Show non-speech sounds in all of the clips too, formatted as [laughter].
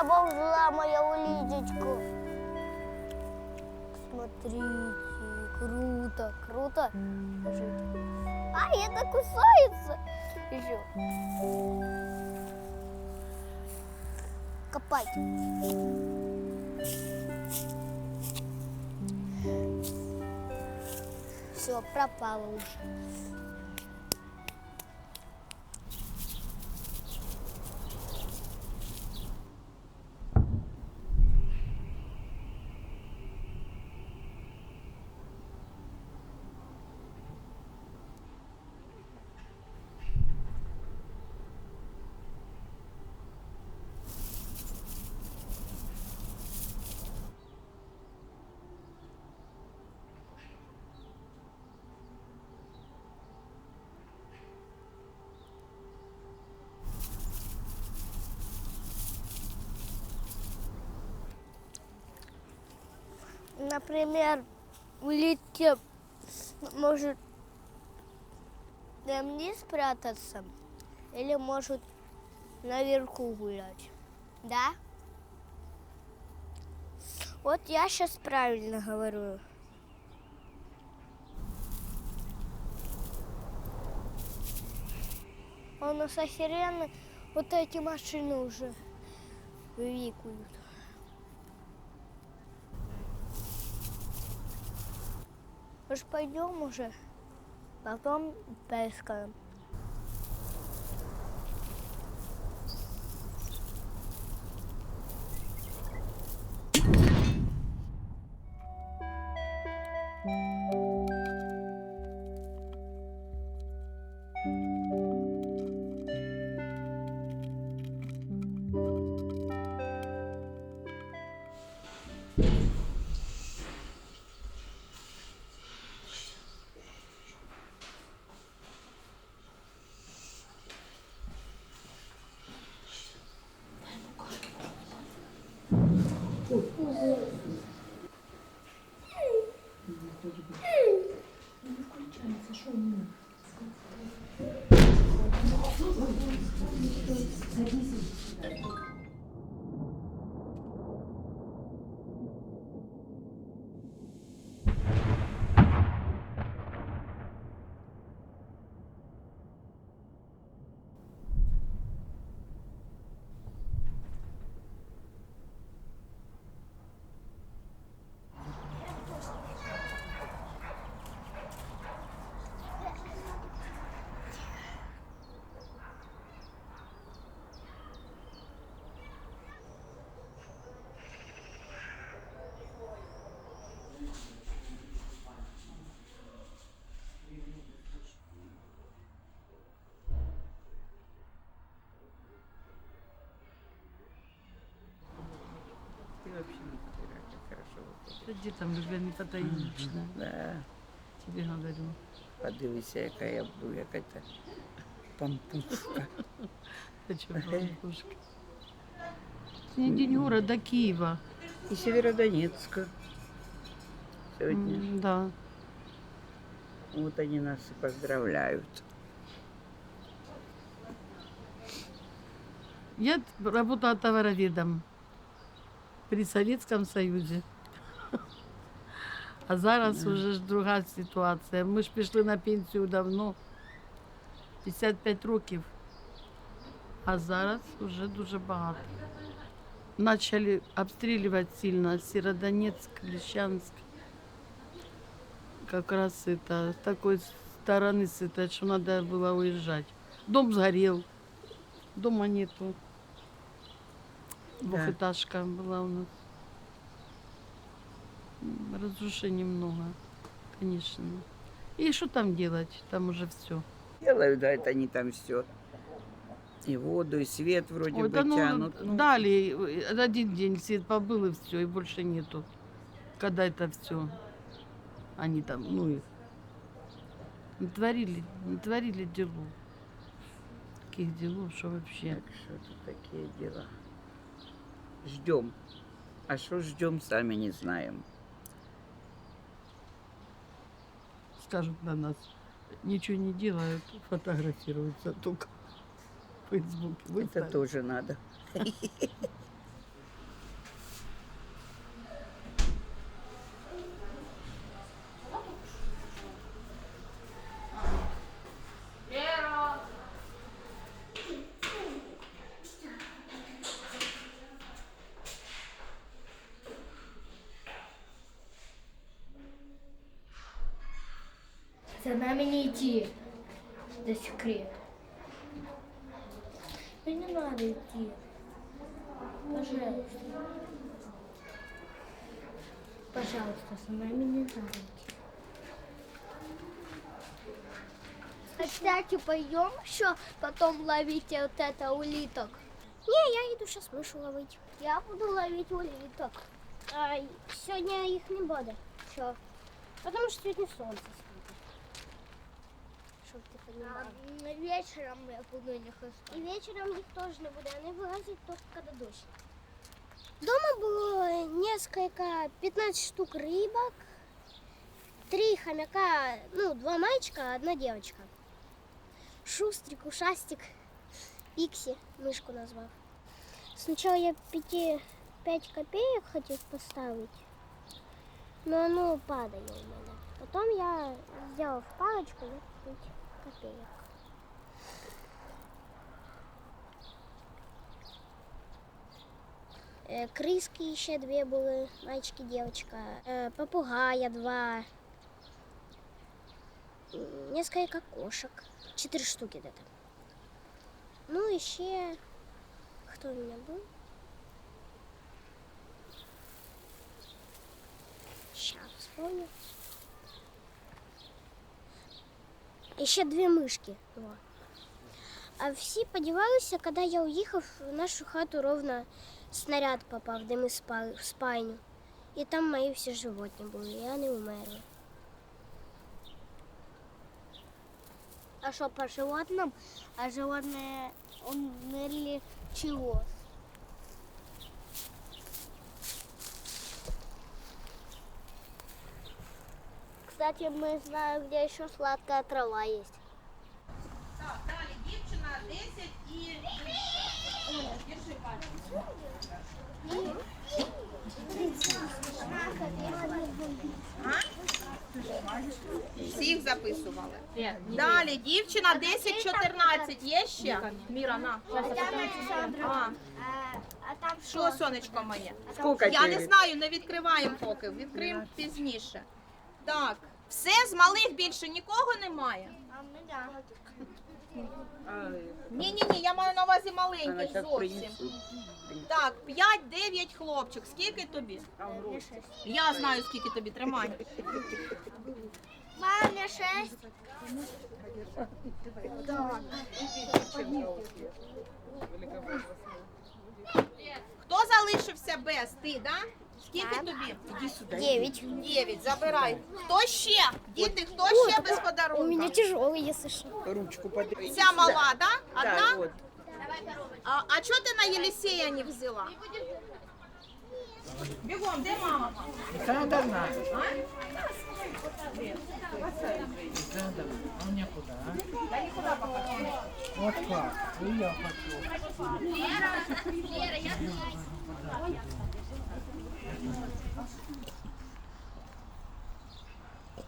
заползла, моя улиточку? Смотрите, круто, круто. А, это кусается еще. Копать. Все, пропало уже. Например, улитке может на мне спрятаться или может наверху гулять. Да? Вот я сейчас правильно говорю. У нас охеренно вот эти машины уже викают. Может, пойдем уже? Потом поискаем. как хорошо виходить. Тоді там Люблені потаїчна. Да. Тебе говорю. Подивися, яка я буду, яка та пампушка. Хочу бабушка. Сегодня день города Киева. І Северодонецька. Сьогодні. М, Да. Вот они нас и поздравляют. Я т- работала товароведом при Советском Союзе. А зараз уже ж друга ситуація. Ми ж пішли на пенсію давно, 55 років. А зараз вже дуже багато. Почали обстрілювати сильно Сєвєродонецьк, Лещанськ. Как раз это, с такой стороны с этой, что надо было уезжать. Дом сгорел, дома нету. Двухэтажка была у нас. Разрушений много, конечно. И что там делать? Там уже все. Делают, да, это они там все. И воду, и свет вроде бы ну, тянут. ну, дали, э, один день свет побыл и все, и больше нету. Когда это все? Они там, ну их, натворили, натворили делов. Таких делов, что вообще. Так что тут такие дела. Ждем. А что ждем, сами не знаем. Скажут на нас, ничего не делают, фотографируются только в Фейсбуке. Это тоже надо. [laughs] За нами не идти. Это секрет. Да не надо идти. Пожалуйста. Пожалуйста, за нами не надо идти. А, Кстати, пойдем еще потом ловить вот это улиток. Не, я иду сейчас мышу ловить. Я буду ловить улиток. А сегодня их не буду. Что? Потому что сегодня солнце светит. Чтоб ты понимала. вечером я буду их искать. И вечером их тоже не буду. Они вылазят только когда дождь. Дома было несколько, 15 штук рыбок, три хомяка, ну, два мальчика, одна девочка. Шустрик, ушастик, Пикси, мышку назвав. Сначала я 5, 5 копеек хотел поставить, но оно падает у меня. Потом я сделал в палочку и 5 копеек. Е, Криски ще дві були, мальчики, дівчинка. Е, Попугая два М, Несколько кошек. Четыре штуки где-то. Ну і ще хто у мене був? Сейчас вспомню. І ще дві мишки. Во. А всі подівалися, коли я уїхав в нашу хату ровно снаряд попав, де ми спали в спальню. І там мої всі животні були, і вони умерли. А что по животным? А животные умерли чего? Кстати, мы знаем, где еще сладкая трава есть. Так, далі дівчина 10 і Держи пальчик. Всіх записували. Далі дівчина 10-14. Є ще? Міра, на. А, А що, сонечко моє? Я не знаю, не відкриваємо поки. Відкриємо пізніше. Так, все, з малих більше нікого немає. Да. Ні, ні, ні, я маю на увазі маленьких зовсім. Так, 5-9 хлопчик. Скільки тобі? Я знаю, скільки тобі тримай. Маме шесть. Хто залишився без? Ти, да? Скільки тобі? Девять. Дев'ять, забирай. Хто ще? Діти, хто ще без У подарунка? меня тяжелый, если что. Ручку подержи. Ця мала, да? Да, Одна? А, а чого ти на Елисея не взяла? Бегом, где мама? Та давно. Да. А мне куда? Да никуда пока. Вот как. И я хочу. Лера, Лера, я знаю.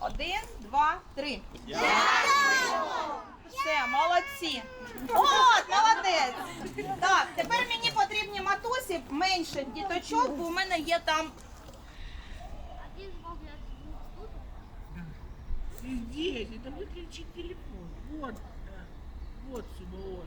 Один, два, три. Дякую! Все, молодці. От, молодець. Так, тепер мені потрібні матусі менше діточок, бо у мене є там. Здесь, это выключи телефон. Вот, да. вот сюда, вот.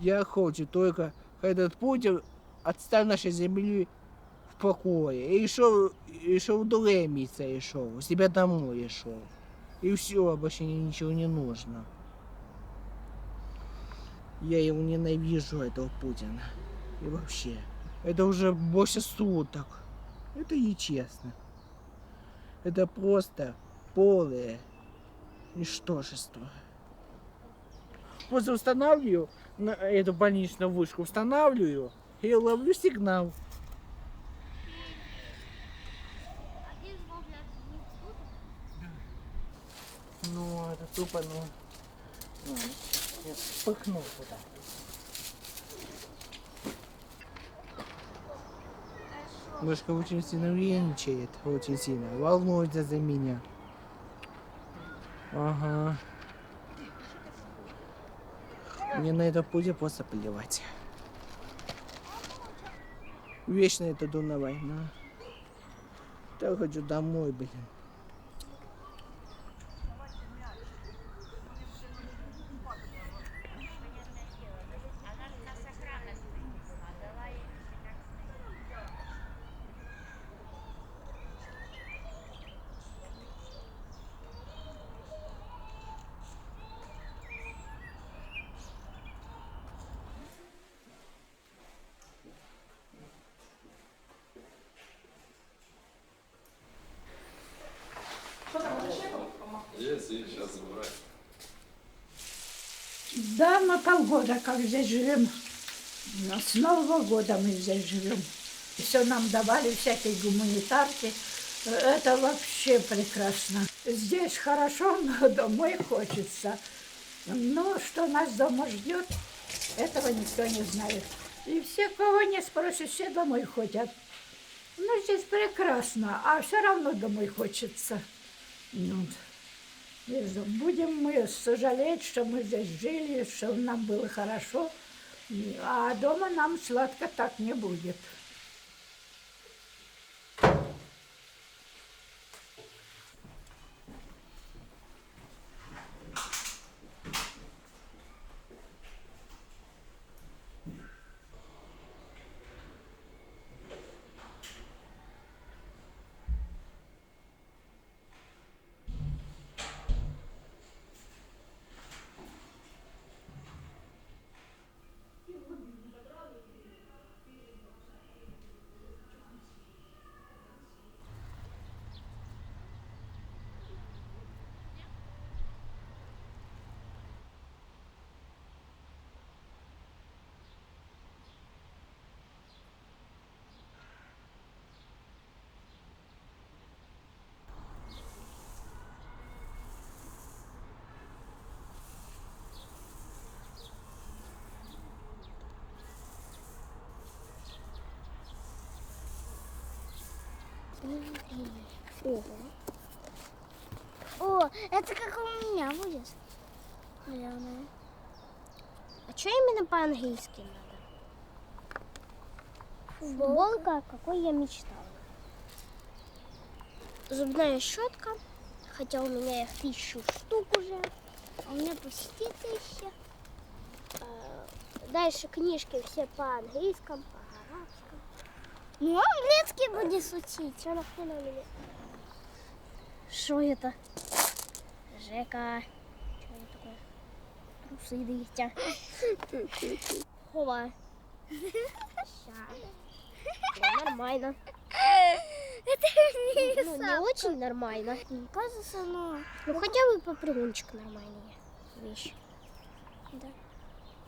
Я хочу только этот Путин отстав нашей земли в покое. И шел, и шел до Лемица и шел, у себя домой и шел. И все, больше мне ничего не нужно. Я его ненавижу, этого Путина. И вообще, это уже больше суток. Это нечестно. Это просто полное ничтожество. Просто устанавливаю на эту больничную вышку, устанавливаю и ловлю сигнал. Ну, это тупо, ну, ну, я пыхнул туда. Мышка очень сильно нервничает, очень сильно, волнуется за меня. Ага. Мне на это путь просто плевать. Вечно это на война. Я хочу домой, блин. Есть, есть, сейчас забирай. Да, мы полгода как здесь живем. С Нового года мы здесь живем. Все нам давали, всякие гуманитарки. Это вообще прекрасно. Здесь хорошо, но [laughs] домой хочется. Но что нас дома ждет, этого никто не знает. И все, кого не спросишь, все домой ходят. Ну, здесь прекрасно, а все равно домой хочется. Ну, Будем мы сожалеть, что мы здесь жили, что нам было хорошо, а дома нам сладко так не будет. Ого. О, это как у меня будет. Наверное. А что именно по-английски надо? Футболка, какой я мечтала. Зубная щетка, хотя у меня их тысячу штук уже. А у меня почти тысяча. А, Дальше книжки все по-английскому. Ну, английский будешь учить. Что нахрена у меня? Что это? Жека. Что это такое? Трусы дыхтя. [laughs] Хова. Ну, нормально. Это не Ну, не очень нормально. Мне кажется, но... Ну, хотя бы попрыгунчик нормальные вещи.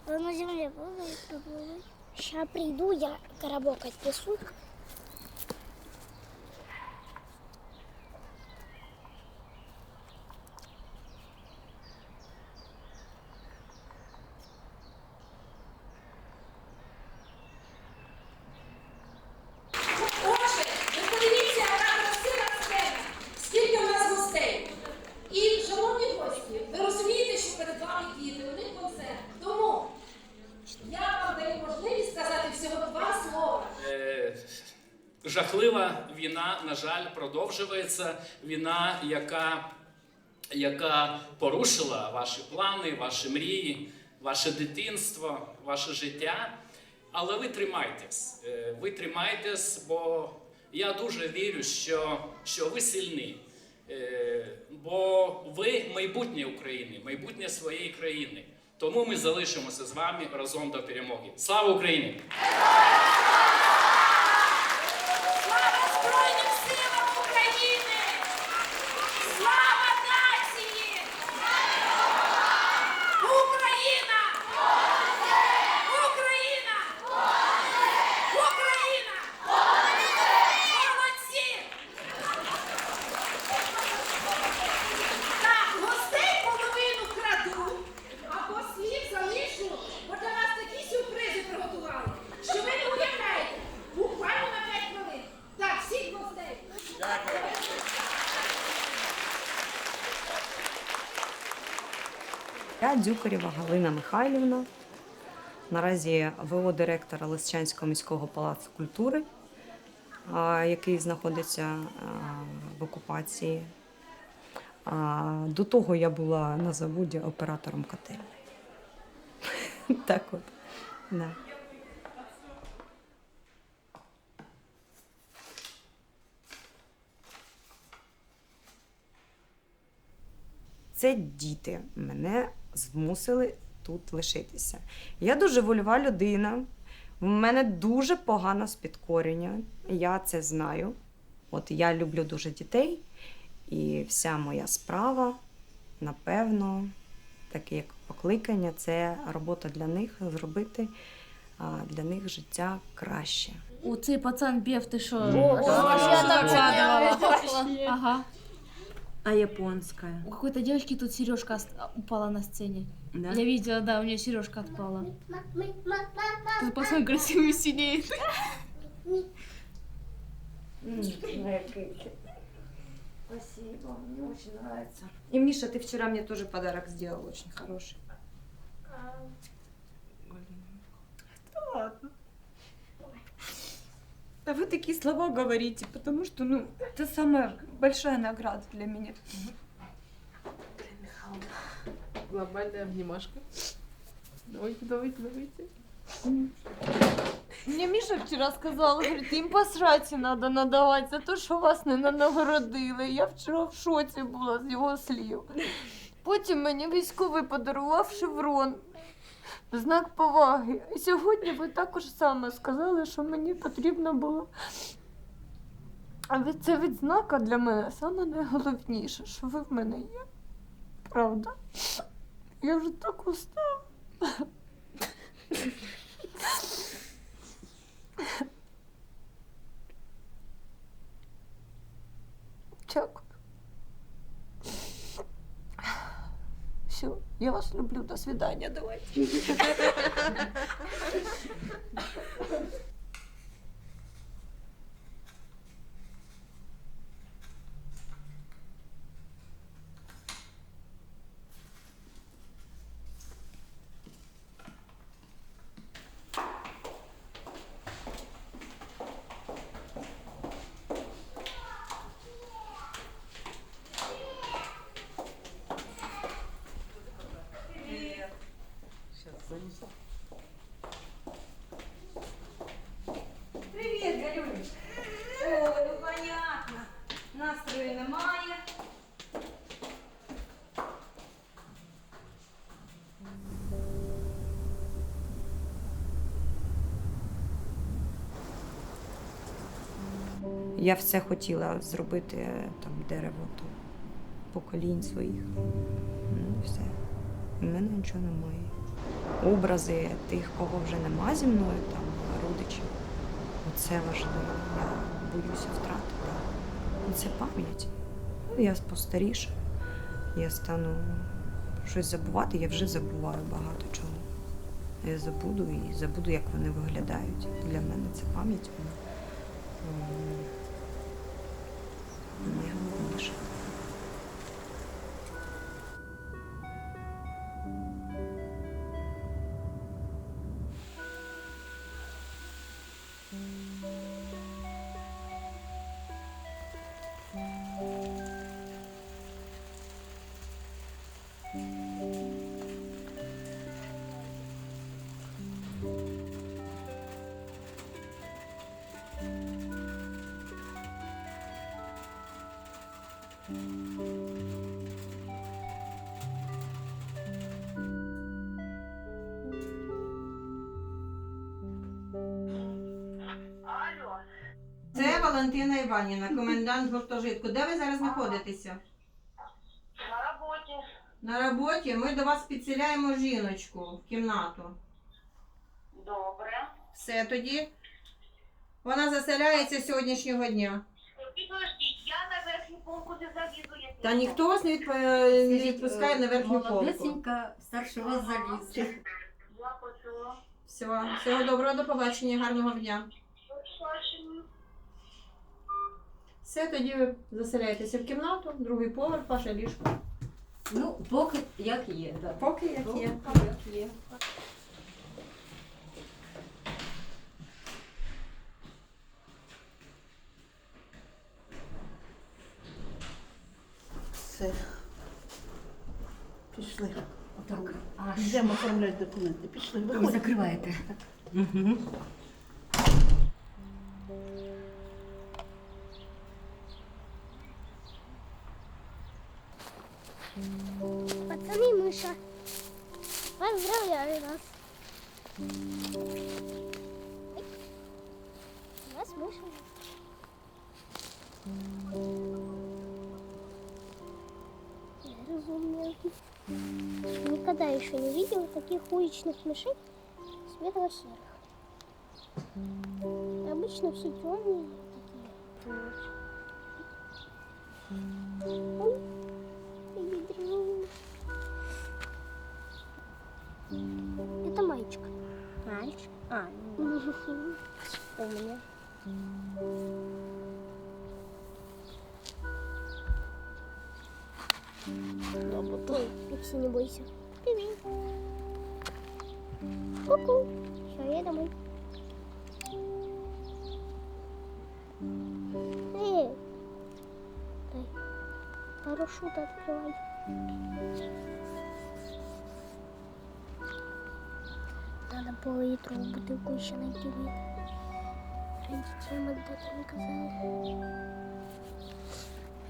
Он на земле плавает, плавает. Сейчас приду, я коробок отнесу. Порушила ваші плани, ваші мрії, ваше дитинство, ваше життя. Але ви тримайтесь. Е, Ви тримайтесь, бо я дуже вірю, що, що ви сильні. Е, Бо ви майбутнє України, майбутнє своєї країни. Тому ми залишимося з вами разом до перемоги. Слава Україні! Я Дюкарєва Галина Михайлівна. Наразі ВО директора Лисичанського міського палацу культури, який знаходиться в окупації. До того я була на заводі оператором котельної. [laughs] Так от. Да. Це діти мене змусили тут лишитися. Я дуже вольова людина. В мене дуже погано спідкорення. Я це знаю. От я люблю дуже дітей, і вся моя справа, напевно, таке як покликання, це робота для них зробити для них життя краще. У цей пацан бів, ти що? Ага. А японська? У какой-то девочки тут сережка ост- упала на сцене. Да? Я видела, да, у нее сережка отпала. Тут пацан красивый сидит. Спасибо, мне очень нравится. И Миша, ты вчера мне тоже подарок сделал очень хороший. Да вы такие слова говорите, потому что, ну, это самая большая награда для меня. Глобальная обнимашка. Давайте, давайте, давайте. Мне Миша вчера сказал, говорит, їм посраці надо надавати за те, що вас не нагородили. Я вчора в шоці була з його слів. Потім мені військовий подарував шеврон. В Знак поваги. І сьогодні ви також саме сказали, що мені потрібно було. А це відзнака для мене саме найголовніше, що ви в мене є. Правда? Я вже так устала. Я вас люблю. До свидания. Давайте. [laughs] Я все хотіла зробити е, там дерево там, поколінь своїх. Ну, все. У мене нічого немає. Образи тих, кого вже нема зі мною, там, родичів. Оце важливо. Я боюся втратити. Це пам'ять. Ну, Я постарішу, я стану щось забувати, я вже забуваю багато чого. Я забуду і забуду, як вони виглядають. Для мене це пам'ять. Валентина Іванівна, комендант гуртожитку. Де ви зараз знаходитеся? На роботі. На роботі. Ми до вас підселяємо жіночку в кімнату. Добре. Все тоді. Вона заселяється з сьогоднішнього дня. Підождіть, я на верхню полку не завіду. як Та ніхто. вас не, відп- не відпускає на верхню полку. старше вас залізти. Я почула. Всього, всього доброго, до побачення, гарного дня. Побачення. Все, тоді ви заселяєтеся в кімнату, другий поверх, ваше ліжко. Ну, поки як є, так. Поки як є. Як є. Все. Пішли. Так, а Йдемо оформляти документи. Пішли. Ви Виходь. закриваєте. Угу. Уличных мышей светло-серых. Обычно все темные такие. Ой. Это мальчик. Мальчик? А, [laughs] у меня. Ой, Пикси, не бойся. Привет. Ку-ку. Все, я домой. Эй. Дай. Парашют открывай. Надо пол-литровую бутылку еще найти. Родителям отдать наказание.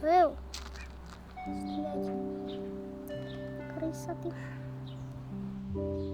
Эл, стрелять. Крыса ты. Лерка,